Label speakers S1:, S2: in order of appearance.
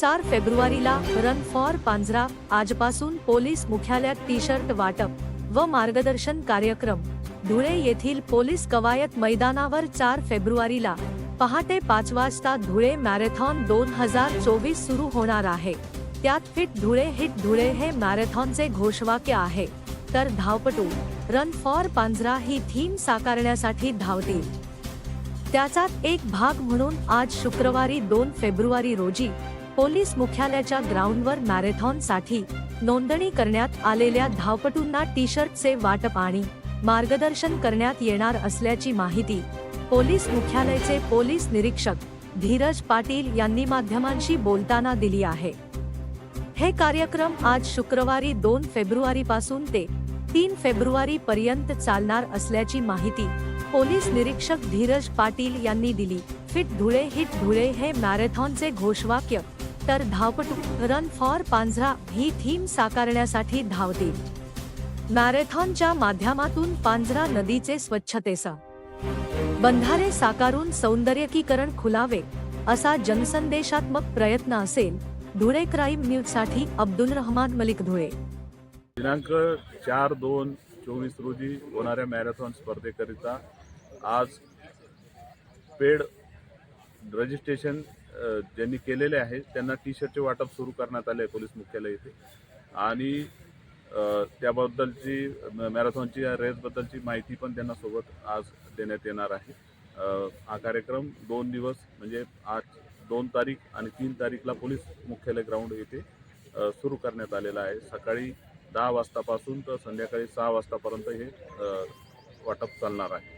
S1: चार फेब्रुवारीला run for Panjhra आजपासून पोलीस मुख्यालयात टी शर्ट वाटप व मार्गदर्शन कार्यक्रम. धुळे येथील पोलीस कवायत मैदानावर चार फेब्रुवारीला पहाटे पाच वाजता धुळे मॅरेथॉन दोन हजार चोवीस सुरू होणार आहे. त्यात फिट धुळे हिट धुळे हे मॅरेथॉनचे घोषवाक्य आहे. तर धावपटू रन फॉर पांझरा ही थीम साकारण्यासाठी धावतील. त्याचाच एक भाग म्हणून आज शुक्रवारी दोन फेब्रुवारी रोजी पोलीस मुख्यालयाच्या ग्राउंडवर मॅरेथॉनसाठी नोंदणी करण्यात आलेल्या धावपटूंना टी शर्टचे वाटप आणि मार्गदर्शन करण्यात येणार असल्याची माहिती पोलीस मुख्यालयाचे पोलीस निरीक्षक धीरज पाटील यांनी माध्यमांशी बोलताना दिली आहे. हे कार्यक्रम आज शुक्रवारी दोन फेब्रुवारी पासून ते तीन फेब्रुवारी पर्यंत चालणार असल्याची माहिती पोलीस निरीक्षक धीरज पाटील यांनी दिली. फिट धुळे हिट धुळे हे मॅरेथॉनचे घोषवाक्य तर धावपटू रन फॉर पांझरा ही थीम साकारण्यासाठी धावतील. मॅरेथॉनच्या माध्यमातून पांझरा नदीचे स्वच्छतेचा. बंधारे साकारून सौंदर्यकीकरण खुलावे असा जनसंदेशात्मक प्रयत्न असेल धुळे क्राईम न्यूजसाठी अब्दुल रहमान मलिक धुळे.
S2: दिनांक चार दोन चोवीस रोजी होणाऱ्या मॅरेथॉन स्पर्धेकरिता आज पेड रजिस्ट्रेशन ज्यांनी केलेले आहे त्यांना टी शर्टचे वाटप सुरू करण्यात आले आहे पोलीस मुख्यालय येथे आणि त्याबद्दलची मॅरेथॉनची या रेसबद्दलची माहिती पण त्यांना सोबत आज देण्यात येणार आहे. हा कार्यक्रम दोन दिवस म्हणजे आज दोन तारीख आणि तीन तारीखला पोलीस मुख्यालय ग्राउंड येथे सुरू करण्यात आलेला आहे. सकाळी दहा वाजतापासून तर संध्याकाळी सहा वाजतापर्यंत हे वाटप चालणार आहे.